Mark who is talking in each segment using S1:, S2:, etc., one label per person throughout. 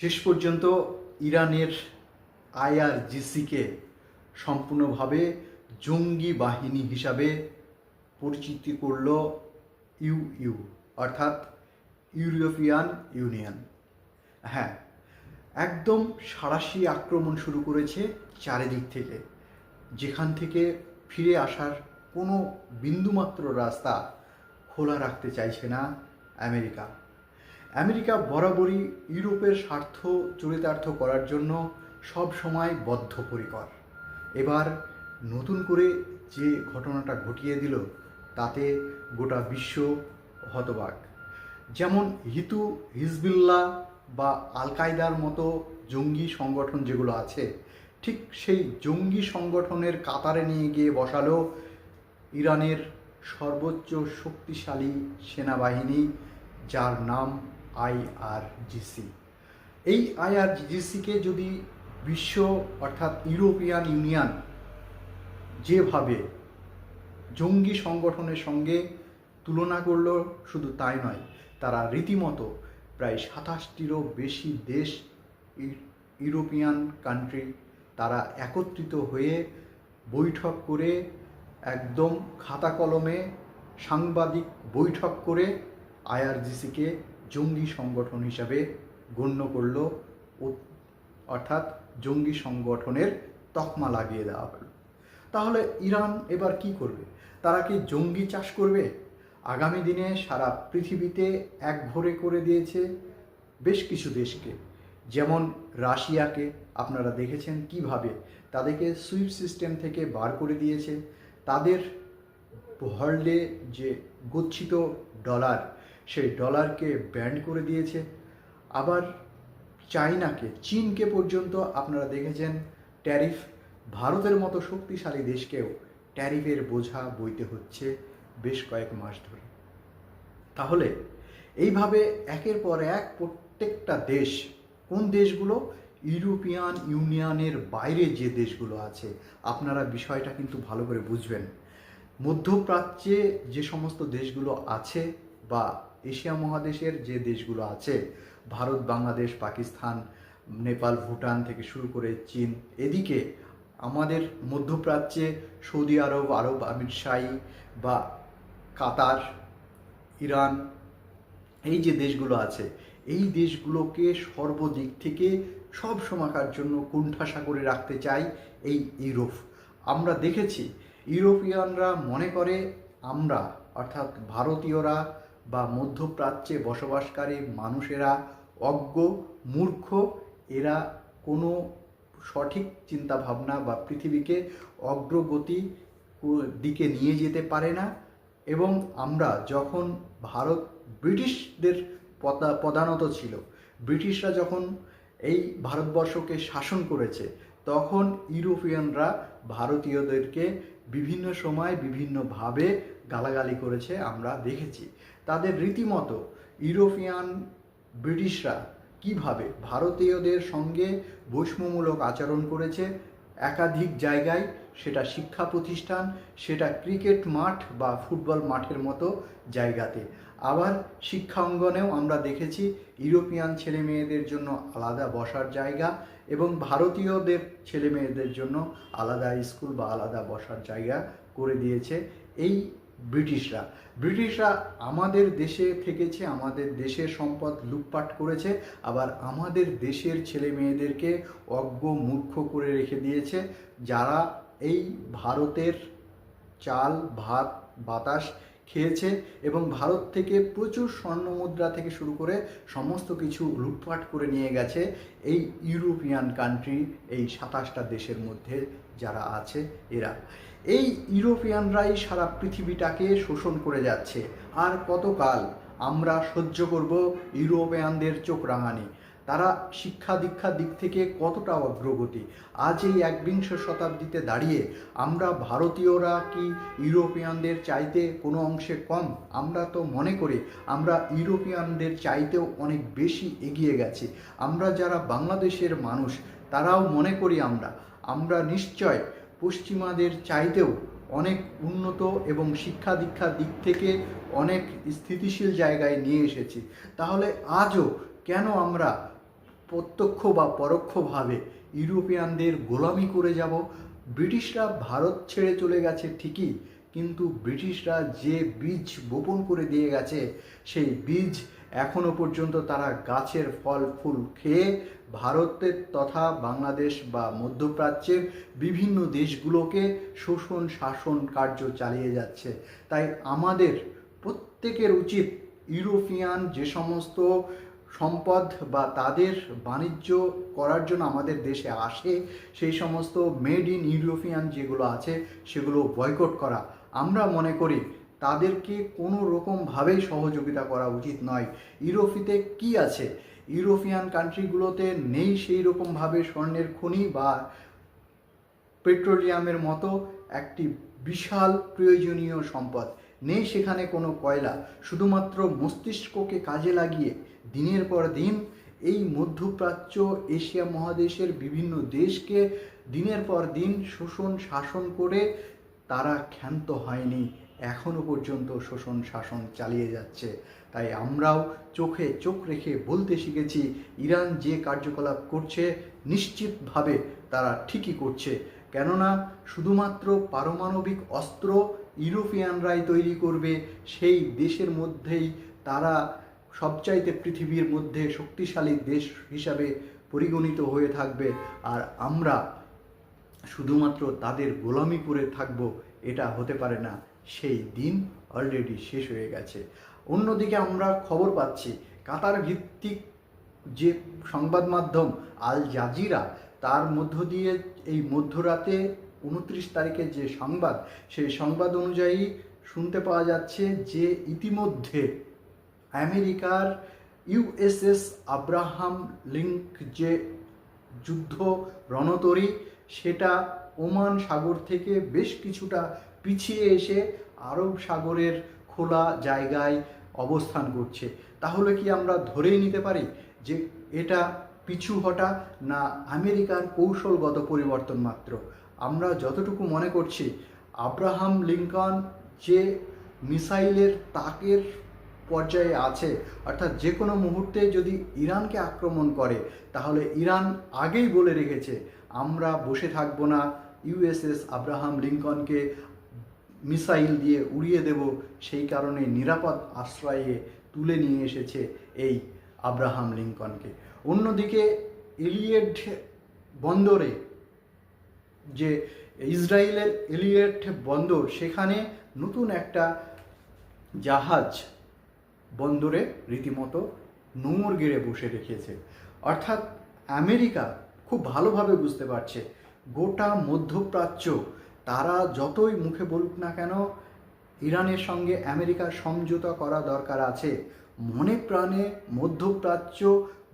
S1: শেষ পর্যন্ত ইরানের আইআরজিসিকে সম্পূর্ণভাবে জঙ্গি বাহিনী হিসাবে পরিচিতি করল ইউইউ অর্থাৎ ইউরোপিয়ান ইউনিয়ন। হ্যাঁ একদম সাঁড়াশি আক্রমণ শুরু করেছে চারিদিক থেকে, যেখান থেকে ফিরে আসার কোনো বিন্দুমাত্র রাস্তা খোলা রাখতে চাইছে না আমেরিকা। আমেরিকা বরাবরই ইউরোপের স্বার্থ চরিতার্থ করার জন্য সব সময় বদ্ধপরিকর। এবার নতুন করে যে ঘটনাটা ঘটিয়ে দিল, তাতে গোটা বিশ্ব হতবাক। যেমন হিতু হিজবিল্লা বা আল কায়দার মতো জঙ্গি সংগঠন যেগুলো আছে, ঠিক সেই জঙ্গি সংগঠনের কাতারে নিয়ে গিয়ে বসালো ইরানের সর্বোচ্চ শক্তিশালী সেনাবাহিনী, যার নাম আইআরজিসি এই আইআরজিসিকে যদি বিশ্ব অর্থাৎ ইউরোপিয়ান ইউনিয়ন যেভাবে জঙ্গি সংগঠনের সঙ্গে তুলনা করল, শুধু তাই নয়, তারা রীতিমতো প্রায় সাতাশটিরও বেশি দেশ ইউরোপিয়ান কান্ট্রি তারা একত্রিত হয়ে বৈঠক করে, একদম খাতা কলমে সাংবাদিক বৈঠক করে আইআরজিসিকে জঙ্গি সংগঠন হিসাবে গণ্য করল অর্থাৎ জঙ্গি সংগঠনের তকমা লাগিয়ে দেওয়া হলো। তাহলে ইরান এবার কি করবে? তারা কি জঙ্গি চাষ করবে? আগামী দিনে সারা পৃথিবীতে এক ভরে করে দিয়েছে বেশ কিছু দেশকে। যেমন রাশিয়াকে আপনারা দেখেছেন কীভাবে তাদেরকে সুইফট সিস্টেম থেকে বার করে দিয়েছে। তাদের ওয়ার্ল্ডে যে গচ্ছিত ডলার সেই ডলারকে ব্যান্ড করে দিয়েছে। আবার চাইনাকে, চীনকে পর্যন্ত আপনারা দেখেছেন, ট্যারিফ ভারতের মতো শক্তিশালী দেশকেও ট্যারিফের বোঝা বইতে হচ্ছে বেশ কয়েক মাস ধরে। তাহলে এইভাবে একের পর এক প্রত্যেকটা দেশ, কোন দেশগুলো? ইউরোপিয়ান ইউনিয়নের বাইরে যে দেশগুলো আছে। আপনারা বিষয়টা কিন্তু ভালো করে বুঝবেন। মধ্যপ্রাচ্যে যে সমস্ত দেশগুলো আছে বা এশিয়া মহাদেশের যে দেশগুলো আছে, ভারত, বাংলাদেশ, পাকিস্তান, নেপাল, ভুটান থেকে শুরু করে চীন, এদিকে আমাদের মধ্যপ্রাচ্যে সৌদি আরব আরব আমিরশাহী বা কাতার, ইরান, এই যে দেশগুলো আছে, এই দেশগুলোকে সর্বদিক থেকে সব সময়কার জন্য কুণ্ঠাসা করে রাখতে চাই এই ইউরোপ। আমরা দেখেছি, ইউরোপিয়ানরা মনে করে, আমরা, অর্থাৎ ভারতীয়রা বা মধ্যপ্রাচ্যে বসবাসকারী মানুষেরা অজ্ঞ, মূর্খ, এরা কোনো সঠিক চিন্তাভাবনা বা পৃথিবীকে অগ্রগতি দিকে নিয়ে যেতে পারে না এবং আমরা যখন ভারত ব্রিটিশদের প্রধানত ছিল, ব্রিটিশরা যখন এই ভারতবর্ষকে শাসন করেছে, তখন ইউরোপিয়ানরা ভারতীয়দেরকে বিভিন্ন সময় বিভিন্নভাবে গালাগালি করেছে আমরা দেখেছি। তাদের রীতিমতো ইউরোপিয়ান ব্রিটিশরা কীভাবে ভারতীয়দের সঙ্গে বৈষম্যমূলক আচরণ করেছে, একাধিক জায়গায় সেটা শিক্ষা প্রতিষ্ঠান, সেটা ক্রিকেট মাঠ বা ফুটবল মাঠের মতো জায়গাতে। আবার শিক্ষা অঙ্গনেও আমরা দেখেছি ইউরোপিয়ান ছেলে মেয়েদের জন্য আলাদা বসার জায়গা এবং ভারতীয়দের ছেলে মেয়েদের জন্য আলাদা স্কুল বা আলাদা বসার জায়গা করে দিয়েছে। এই ব্রিটিশরা। ব্রিটিশরা আমাদের দেশে থেকেছে, আমাদের দেশের সম্পদ লুটপাট করেছে, আবার আমাদের দেশের ছেলে মেয়েদেরকে অজ্ঞ মূর্খ করে রেখে দিয়েছে, যারা এই ভারতের চাল, ভাত, বাতাস খেয়েছে এবং ভারত থেকে প্রচুর স্বর্ণ মুদ্রা থেকে শুরু করে সমস্ত কিছু লুটপাট করে নিয়ে গেছে এই ইউরোপিয়ান কান্ট্রি এই সাতাশটা দেশের মধ্যে যারা আছে, এরা। এই ইউরোপিয়ানরাই সারা পৃথিবীটাকে শোষণ করে যাচ্ছে। আর কতকাল আমরা সহ্য করব ইউরোপিয়ানদের চোখ রাঙানি? তারা শিক্ষা দীক্ষার দিক থেকে কতটা অগ্রগতি? আজ এই একবিংশ শতাব্দীতে দাঁড়িয়ে আমরা ভারতীয়রা কি ইউরোপিয়ানদের চাইতে কোনো অংশে কম? আমরা তো মনে করি আমরা ইউরোপিয়ানদের চাইতেও অনেক বেশি এগিয়ে গেছি। আমরা যারা বাংলাদেশের মানুষ, তারাও মনে করি আমরা। আমরা নিশ্চয় পশ্চিমাদের চাইতেও অনেক উন্নত এবং শিক্ষা দীক্ষার দিক থেকে অনেক স্থিতিশীল জায়গায় নিয়ে এসেছি। তাহলে আজও কেন আমরা প্রত্যক্ষ বা পরোক্ষভাবে ইউরোপিয়ানদের গোলামি করে যাব? ব্রিটিশরা ভারত ছেড়ে চলে গেছে ঠিকই, কিন্তু ব্রিটিশরা যে বীজ বপন করে দিয়ে গেছে, সেই বীজ এখনও পর্যন্ত তারা গাছের ফল, ফুল খেয়ে ভারতের তথা বাংলাদেশ বা মধ্যপ্রাচ্যের বিভিন্ন দেশগুলোকে শোষণ, শাসন কার্য চালিয়ে যাচ্ছে। তাই আমাদের প্রত্যেকের উচিত ইউরোপিয়ান যে সমস্ত সম্পদ বা তাদের বাণিজ্য করার জন্য আমাদের দেশে আসে, সেই সমস্ত মেড ইন ইউরোপিয়ান যেগুলো আছে, সেগুলো বয়কট করা। আমরা মনে করি তাদেরকে কোনো রকমভাবেই সহযোগিতা করা উচিত নয়। ইউরোপিতে কি আছে? ইউরোপিয়ান কান্ট্রিগুলোতে নেই সেই রকমভাবে স্বর্ণের খনি বা পেট্রোলিয়ামের মতো একটি বিশাল প্রয়োজনীয় সম্পদ। নেই সেখানে কোনো কয়লা। শুধুমাত্র মস্তিষ্ককে কাজে লাগিয়ে দিনের পর দিন এই মধ্যপ্রাচ্য এশিয়া মহাদেশের বিভিন্ন দেশকে দিনের পর দিন শোষণ শাসন করে তারা ক্ষান্ত হয়নি। এখনও পর্যন্ত শোষণ শাসন চালিয়ে যাচ্ছে। তাই আমরাও চোখে চোখ রেখে বলতে শিখেছি, ইরান যে কার্যকলাপ করছে নিশ্চিতভাবে তারা ঠিকই করছে। কেননা শুধুমাত্র পারমাণবিক অস্ত্র ইউরোপিয়ানরাই তৈরি করবে, সেই দেশের মধ্যেই তারা সবচাইতে পৃথিবীর মধ্যে শক্তিশালী দেশ হিসাবে পরিগণিত হয়ে থাকবে। আর আমরা শুধুমাত্র তাদের গোলামি করে থাকব, এটা হতে পারে না। সেই দিন অলরেডি শেষ হয়ে গেছে। অন্যদিকে আমরা খবর পাচ্ছি, কাতার ভিত্তিক যে সংবাদ মাধ্যম আল জাজিরা, তার মধ্য দিয়ে এই মধ্যরাতে উনত্রিশ তারিখে যে সংবাদ, সেই সংবাদ অনুযায়ী শুনতে পাওয়া যাচ্ছে যে ইতিমধ্যে আমেরিকার ইউএসএস আব্রাহাম লিঙ্ক যে যুদ্ধ রণতরী, সেটা ওমান সাগর থেকে বেশ কিছুটা পিছিয়ে এসে আরব সাগরের খোলা জায়গায় অবস্থান করছে। তাহলে কি আমরা ধরেই নিতে পারি যে এটা পিছু হটা না আমেরিকার কৌশলগত পরিবর্তন মাত্র? আমরা যতটুকু মনে করছি, আব্রাহাম লিঙ্কন যে মিসাইলের তাকের পর্যায়ে আছে, অর্থাৎ যে কোনো মুহূর্তে যদি ইরানকে আক্রমণ করে, তাহলে ইরান আগেই বলে রেখেছে, আমরা বসে থাকব না ইউএসএস আব্রাহাম লিঙ্কনকে মিসাইল দিয়ে উড়িয়ে দেব, সেই কারণে নিরাপদ আশ্রয়ে তুলে নিয়ে এসেছে এই আব্রাহাম লিঙ্কনকে। অন্যদিকে এলিয়েট বন্দরে, যে ইসরায়েলের এলিয়েট বন্দর, সেখানে নতুন একটা জাহাজ বন্দরে রীতিমতো নোঙর গেড়ে বসে রেখেছে। অর্থাৎ আমেরিকা খুব ভালোভাবে বুঝতে পারছে, গোটা মধ্যপ্রাচ্য তারা যতই মুখে বলুক না কেন, ইরানের সঙ্গে আমেরিকার সমঝোতা করা দরকার আছে। মনে প্রাণে মধ্যপ্রাচ্য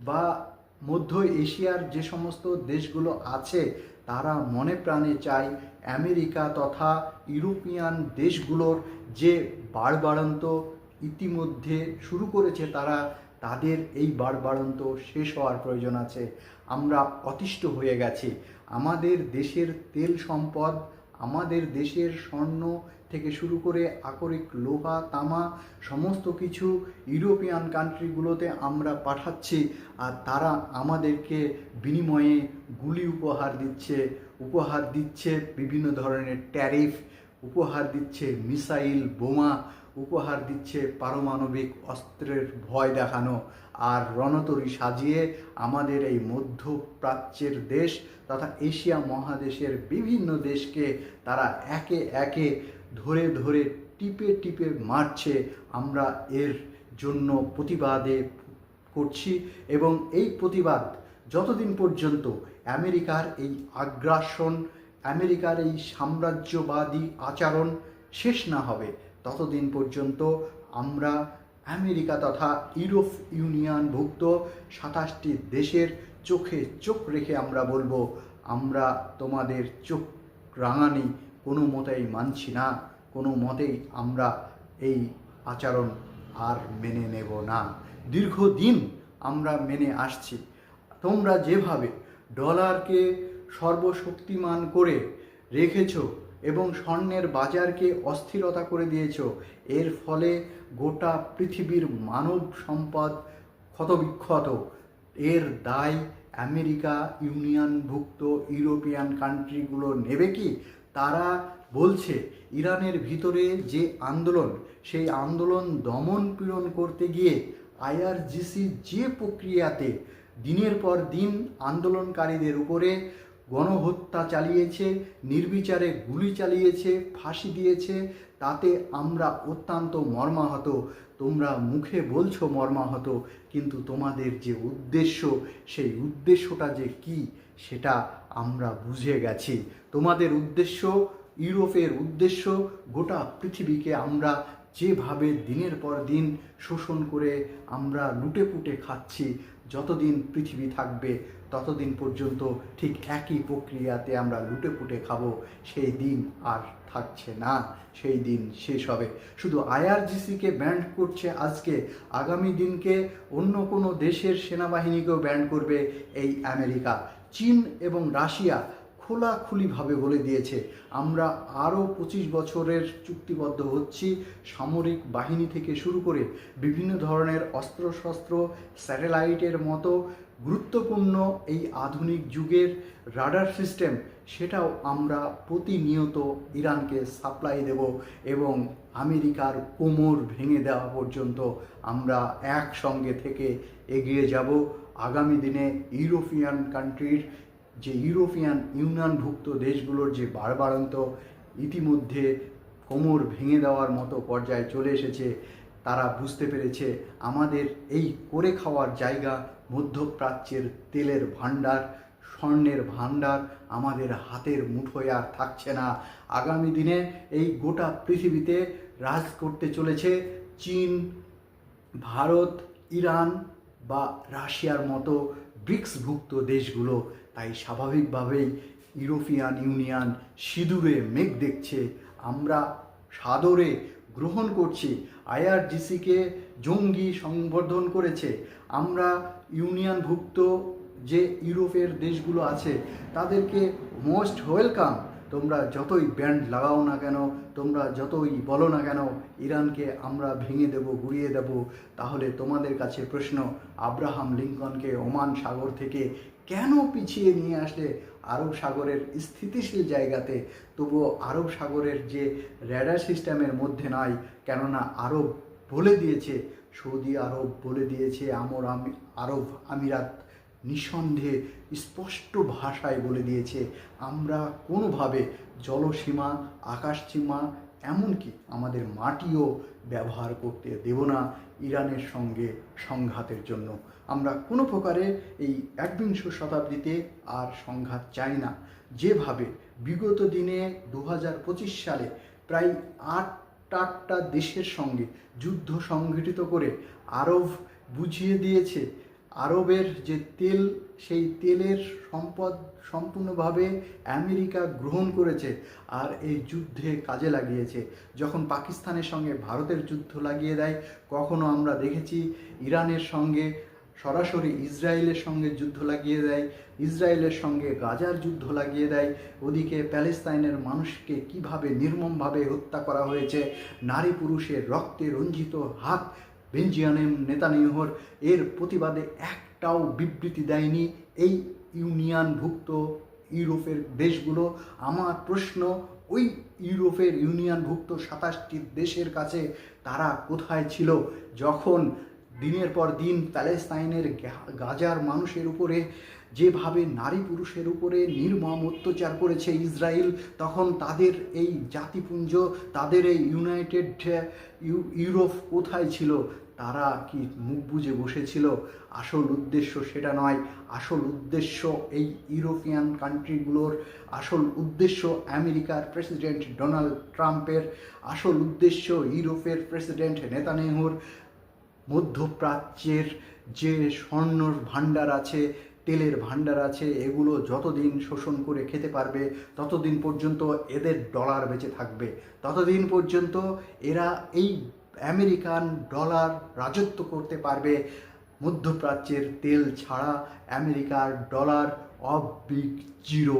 S1: বা মধ্য এশিয়ার যে সমস্ত দেশগুলো আছে, তারা মনে প্রাণে চায় আমেরিকা তথা ইউরোপিয়ান দেশগুলোর যে বাড়বাড়ন্ত ইতিমধ্যে শুরু করেছে তারা, তাদের এই বাড়বাড়ন্ত শেষ হওয়ার প্রয়োজন আছে। আমরা অতিষ্ঠ হয়ে গেছি। আমাদের দেশের তেল সম্পদ আমাদের দেশের স্বর্ণ থেকে শুরু করে আকরিক, লোহা, তামা, সমস্ত কিছু ইউরোপিয়ান কান্ট্রিগুলোতে আমরা পাঠাচ্ছি আর তারা আমাদেরকে বিনিময়ে গুলি উপহার দিচ্ছে উপহার দিচ্ছে বিভিন্ন ধরনের ট্যারিফ, উপহার দিচ্ছে মিসাইল, বোমা উপহার দিচ্ছে পারমাণবিক অস্ত্রের ভয় দেখানো। আর রণতরী সাজিয়ে আমাদের এই মধ্যপ্রাচ্যের দেশ তথা এশিয়া মহাদেশের বিভিন্ন দেশকে তারা একে একে ধরে ধরে টিপে টিপে মারছে। আমরা এর জন্য প্রতিবাদে করছি এবং এই প্রতিবাদ যতদিন পর্যন্ত আমেরিকার এই আগ্রাসন, আমেরিকার এই সাম্রাজ্যবাদী আচরণ শেষ না হবে ততদিন পর্যন্ত আমরা আমেরিকা তথা ইউরোপ ইউনিয়নভুক্ত সাতাশটি দেশের চোখে চোখ রেখে আমরা বলব, আমরা তোমাদের চোখ রাঙানি কোনো মতেই মানছি না, কোনো মতেই আমরা এই আচরণ আর মেনে নেব না। দীর্ঘদিন আমরা মেনে আসছি। তোমরা যেভাবে ডলারকে সর্বশক্তিমান করে রেখেছ এবং স্বর্ণের বাজারকে অস্থিরতা করে দিয়েছ। এর ফলে গোটা পৃথিবীর মানব সম্পদ ক্ষতবিক্ষত। এর দায় আমেরিকা, ইউনিয়নভুক্ত ইউরোপিয়ান কান্ট্রিগুলো নেবে কি? তারা বলছে, ইরানের ভিতরে যে আন্দোলন, সেই আন্দোলন দমন পীড়ন করতে গিয়ে আইআরজিসি যে প্রক্রিয়াতে দিনের পর দিন আন্দোলনকারীদের উপরে গণহত্যা চালিয়েছে, নির্বিচারে গুলি চালিয়েছে, ফাঁসি দিয়েছে, তাতে আমরা অত্যন্ত মর্মাহত। তোমরা মুখে বলছো মর্মাহত, কিন্তু তোমাদের যে উদ্দেশ্য, সেই উদ্দেশ্যটা যে কি, সেটা আমরা বুঝে গেছি। তোমাদের উদ্দেশ্য, ইউরোপের উদ্দেশ্য, গোটা পৃথিবীকে আমরা যেভাবে দিনের পর দিন শোষণ করে আমরা লুটে পুটে খাচ্ছি, যতদিন পৃথিবী থাকবে ততদিন পর্যন্ত ঠিক একই প্রক্রিয়াতে আমরা লুটে পুটে খাব, সেই দিন আর থাকছে না, সেই দিন শেষ হবে। শুধু আইআরজিসিকে ব্যান্ড করছে আজকে, আগামী দিনকে অন্য কোনো দেশের সেনাবাহিনীকেও ব্যান্ড করবে এই আমেরিকা। চীন এবং রাশিয়া খোলাখুলিভাবে বলে দিয়েছে, আমরা আরও পঁচিশ বছরের চুক্তিবদ্ধ হচ্ছি। সামরিক বাহিনী থেকে শুরু করে বিভিন্ন ধরনের অস্ত্রশস্ত্র, স্যাটেলাইটের মতো গুরুত্বপূর্ণ এই আধুনিক যুগের রাডার সিস্টেম, সেটাও আমরা প্রতিনিয়ত ইরানকে সাপ্লাই দেব এবং আমেরিকার কোমর ভেঙে দেওয়া পর্যন্ত আমরা একসঙ্গে থেকে এগিয়ে যাব। আগামী দিনে ইউরোপিয়ান কান্ট্রির যে ইউরোপিয়ান ইউনিয়নভুক্ত দেশগুলোর যে বাড়বাড়ন্ত ইতিমধ্যে কোমর ভেঙে দেওয়ার মতো পর্যায়ে চলে এসেছে, তারা বুঝতে পেরেছে আমাদের এই করে খাওয়ার জায়গা মধ্যপ্রাচ্যের তেলের ভাণ্ডার, স্বর্ণের ভাণ্ডার আমাদের হাতের মুঠোয় আর থাকছে না। আগামী দিনে এই গোটা পৃথিবীতে রাজ করতে চলেছে চীন, ভারত, ইরান বা রাশিয়ার মতো ব্রিক্সভুক্ত দেশগুলো। তাই স্বাভাবিকভাবেই ইউরোপিয়ান ইউনিয়ন সিঁদুরে মেঘ দেখছে। আমরা সাদরে গ্রহণ করছি। আইআরজিসিকে জঙ্গি সংবর্ধন করেছে। আমরা ইউনিয়নভুক্ত যে ইউরোপের দেশগুলো আছে, তাদেরকে মোস্ট ওয়েলকাম। তোমরা যতই ব্যান্ড লাগাও না কেন, তোমরা যতই বলো না কেন, ইরানকে আমরা ভেঙে দেব, গুড়িয়ে দেব। তাহলে তোমাদের কাছে প্রশ্ন, আব্রাহাম লিঙ্কনকে ওমান সাগর থেকে কেন পিছিয়ে নিয়ে আসলে আরব সাগরের স্থিতিশীল জায়গাতে? তবুও আরব সাগরের যে র্যাডার সিস্টেমের মধ্যে নয়, কেননা আরব বলে দিয়েছে, সৌদি আরব বলে দিয়েছে, আমর আমি, আরব আমিরাত নিঃসন্দেহে স্পষ্ট ভাষায় বলে দিয়েছে। আমরা কোনোভাবে জলসীমা, আকাশসীমা এমনকি আমাদের মাটিও ব্যবহার করতে দেব না ইরানের সঙ্গে সংঘাতের জন্য। আমরা কোনো প্রকারে এই একবিংশ শতাব্দীতে আর সংঘাত চাই না। যেভাবে বিগত দিনে দু হাজার পঁচিশ সালে প্রায় আট আটটা দেশের সঙ্গে যুদ্ধ সংঘটিত করে আরব বুঝিয়ে দিয়েছে আরবের যে তেল, সেই তেলের সম্পদ সম্পূর্ণভাবে আমেরিকা গ্রহণ করেছে আর এই যুদ্ধে কাজে লাগিয়েছে। যখন পাকিস্তানের সঙ্গে ভারতের যুদ্ধ লাগিয়ে দেয়, কখনো আমরা দেখেছি ইরানের সঙ্গে, সরাসরি ইসরায়েলের সঙ্গে যুদ্ধ লাগিয়ে দেয়, ইসরায়েলের সঙ্গে গাজার যুদ্ধ লাগিয়ে দেয়। ওদিকে প্যালেস্তাইনের মানুষকে কীভাবে নির্মমভাবে হত্যা করা হয়েছে, নারী পুরুষের রক্তে রঞ্জিত হাত বেঞ্জিয়ানেম নেতানিয়াহুর এর প্রতিবাদে একটাও বিবৃতি দেয়নি এই ইউনিয়নভুক্ত ইউরোপের দেশগুলো। আমার প্রশ্ন, ওই ইউরোপের ইউনিয়নভুক্ত সাতাশটি দেশের কাছে তারা কোথায় ছিল? যখন দিনের পর দিন প্যালেস্তাইনের গাজার মানুষের উপরে যেভাবে নারী পুরুষের উপরে নির্মম অত্যাচার করেছে ইসরায়েল, তখন তাদের এই জাতিপুঞ্জ, তাদের এই ইউনাইটেড, ইউ- ইউরোপ কোথায় ছিল? তারা কি মুখ বুজে বসেছিল? আসল উদ্দেশ্য সেটা নয়। আসল উদ্দেশ্য এই ইউরোপিয়ান কান্ট্রিগুলোর, আসল উদ্দেশ্য আমেরিকার প্রেসিডেন্ট ডোনাল্ড ট্রাম্পের, আসল উদ্দেশ্য ইউরোপের প্রেসিডেন্ট নেতানেহুর, মধ্যপ্রাচ্যের যে স্বর্ণর ভাণ্ডার আছে, তেলের ভাণ্ডার আছে, এগুলো যতদিন শোষণ করে খেতে পারবে, ততদিন পর্যন্ত এদের ডলার বেঁচে থাকবে। ততদিন পর্যন্ত এরা এই আমেরিকান ডলার রাজত্ব করতে পারবে। মধ্যপ্রাচ্যের তেল ছাড়া আমেরিকার dollar of big zero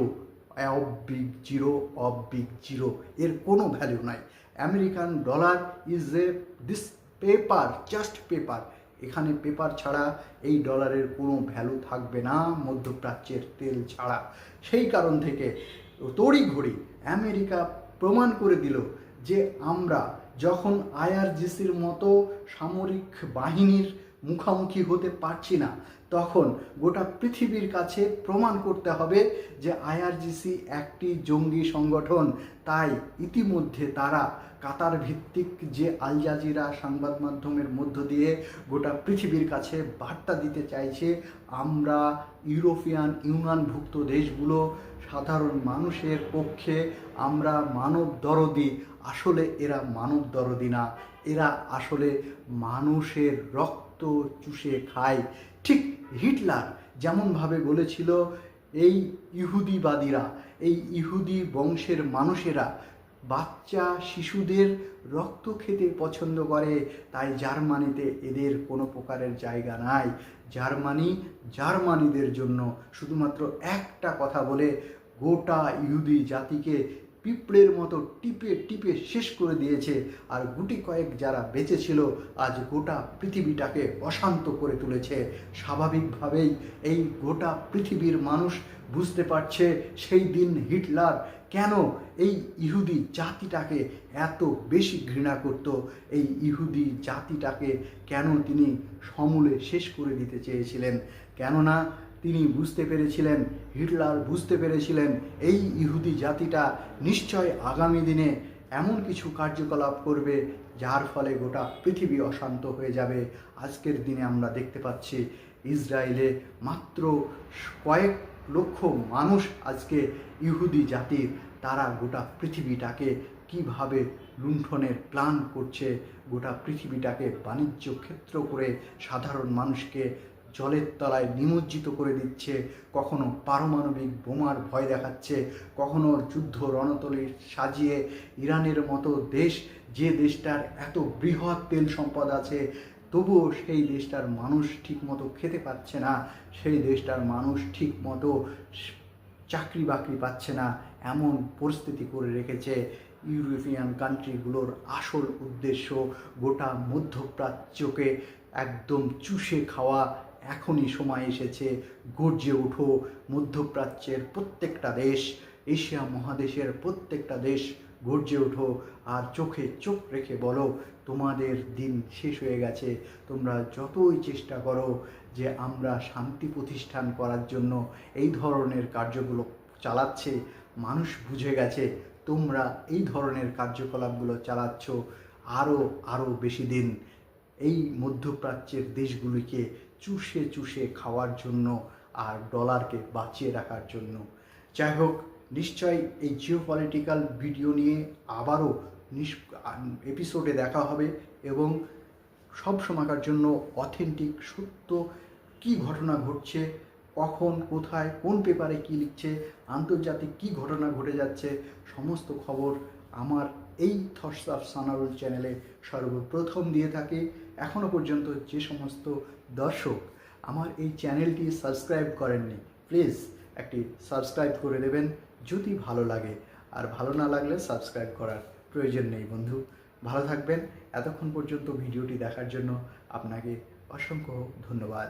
S1: of big zero of big zero. এর কোনো ভ্যালু নাই। American dollar is a this paper just paper এখানে পেপার ছাড়া এই ডলারের কোনো ভ্যালু থাকবে না মধ্যপ্রাচ্যের তেল ছাড়া। সেই কারণ থেকে তড়িঘড়ি আমেরিকা প্রমাণ করে দিল যে আমরা যখন আইআরজিসির মতো সামরিক বাহিনীর মুখামুখি হতে পারছি না, তখন গোটা পৃথিবীর কাছে প্রমাণ করতে হবে যে আইআরজিসি একটি জঙ্গি সংগঠন। তাই ইতিমধ্যে তারা কাতার ভিত্তিক যে আল জাজিরা সংবাদ মাধ্যমের মধ্য দিয়ে গোটা পৃথিবীর কাছে বার্তা দিতে চাইছে, আমরা ইউরোপিয়ান ইউনিয়নভুক্ত দেশগুলো সাধারণ মানুষের পক্ষে আমরা মানব দরদি আসলে এরা মানব দরদি না। এরা আসলে মানুষের রক্ত চুষে খায়। ঠিক হিটলার যেমনভাবে বলেছিল, এই ইহুদিবাদীরা, এই ইহুদি বংশের মানুষেরা বাচ্চা শিশুদের রক্ত খেতে পছন্দ করে, তাই জার্মানিতে এদের কোনো প্রকারের জায়গা নাই। জার্মানি জার্মানিদের জন্য শুধুমাত্র একটা কথা বলে, গোটা ইহুদি জাতিকে পিঁপড়ের মতো টিপে টিপে শেষ করে দিয়েছে। আর গুটি কয়েক যারা বেঁচে ছিল আজ গোটা পৃথিবীটাকে অশান্ত করে তুলেছে। স্বাভাবিকভাবেই এই গোটা পৃথিবীর মানুষ বুঝতে পারছে, সেই দিন হিটলার কেন এই ইহুদি জাতিটাকে এত বেশি ঘৃণা করত? এই ইহুদি জাতিটাকে কেন তিনি সমূলে শেষ করে দিতে চেয়েছিলেন? কেননা তিনি বুঝতে পেরেছিলেন, হিটলার বুঝতে পেরেছিলেন, এই ইহুদি জাতিটা নিশ্চয় আগামী দিনে এমন কিছু কার্যকলাপ করবে যার ফলে গোটা পৃথিবী অশান্ত হয়ে যাবে। আজকের দিনে আমরা দেখতে পাচ্ছি, ইসরায়েলে মাত্র কয়েক লক্ষ মানুষ আজকে ইহুদি জাতির, তারা গোটা পৃথিবীটাকে কীভাবে লুণ্ঠনের প্ল্যান করছে, গোটা পৃথিবীটাকে বাণিজ্য ক্ষেত্র করে সাধারণ মানুষকে জলের তলায় নিমজ্জিত করে দিচ্ছে। কখনো পারমাণবিক বোমার ভয় দেখাচ্ছে, কখনো যুদ্ধ রণতলে সাজিয়ে ইরানের মতো দেশ, যে দেশটার এত বৃহৎ তেল সম্পদ আছে, তবুও সেই দেশটার মানুষ ঠিকমতো খেতে পাচ্ছে না, সেই দেশটার মানুষ ঠিকমতো চাকরি বাকরি পাচ্ছে না, এমন পরিস্থিতি করে রেখেছে ইউরোপিয়ান কান্ট্রিগুলোর আসল উদ্দেশ্য গোটা মধ্যপ্রাচ্যকে একদম চুষে খাওয়া এখনই সময় এসেছে, গর্জে ওঠো মধ্যপ্রাচ্যের প্রত্যেকটা দেশ, এশিয়া মহাদেশের প্রত্যেকটা দেশ গর্জে ওঠো আর চোখে চোখ রেখে বলো, তোমাদের দিন শেষ হয়ে গেছে। তোমরা যতই চেষ্টা করো যে আমরা শান্তি প্রতিষ্ঠান করার জন্য এই ধরনের কার্যগুলো চালাচ্ছে, মানুষ বুঝে গেছে তোমরা এই ধরনের কার্যকলাপগুলো চালাচ্ছ আরও আরও বেশি দিন। এই মধ্যপ্রাচ্যের দেশগুলিকে চুষে চুষে খাওয়ার জন্য আর ডলারকে বাঁচিয়ে রাখার জন্য। যাই হোক, নিশ্চয়ই এই জিও পলিটিক্যাল ভিডিও নিয়ে আবারও এপিসোডে দেখা হবে এবং সব সময়কার জন্য অথেন্টিক সত্য, কি ঘটনা ঘটছে, কখন, কোথায়, কোন পেপারে কি লিখছে, আন্তর্জাতিক কি ঘটনা ঘটে যাচ্ছে, সমস্ত খবর আমার এই থটস অফ সানারুল চ্যানেলে সর্বপ্রথম দিয়ে থাকে। এখনও পর্যন্ত যে সমস্ত দর্শক, আমার এই চ্যানেলটি সাবস্ক্রাইব করেননি, প্লিজ একটি সাবস্ক্রাইব করে দেবেন যদি ভালো লাগে। আর ভালো না লাগলে সাবস্ক্রাইব করার প্রয়োজন নেই বন্ধু। ভালো থাকবেন, এতক্ষণ পর্যন্ত ভিডিওটি দেখার জন্য আপনাকে অসংখ্য ধন্যবাদ।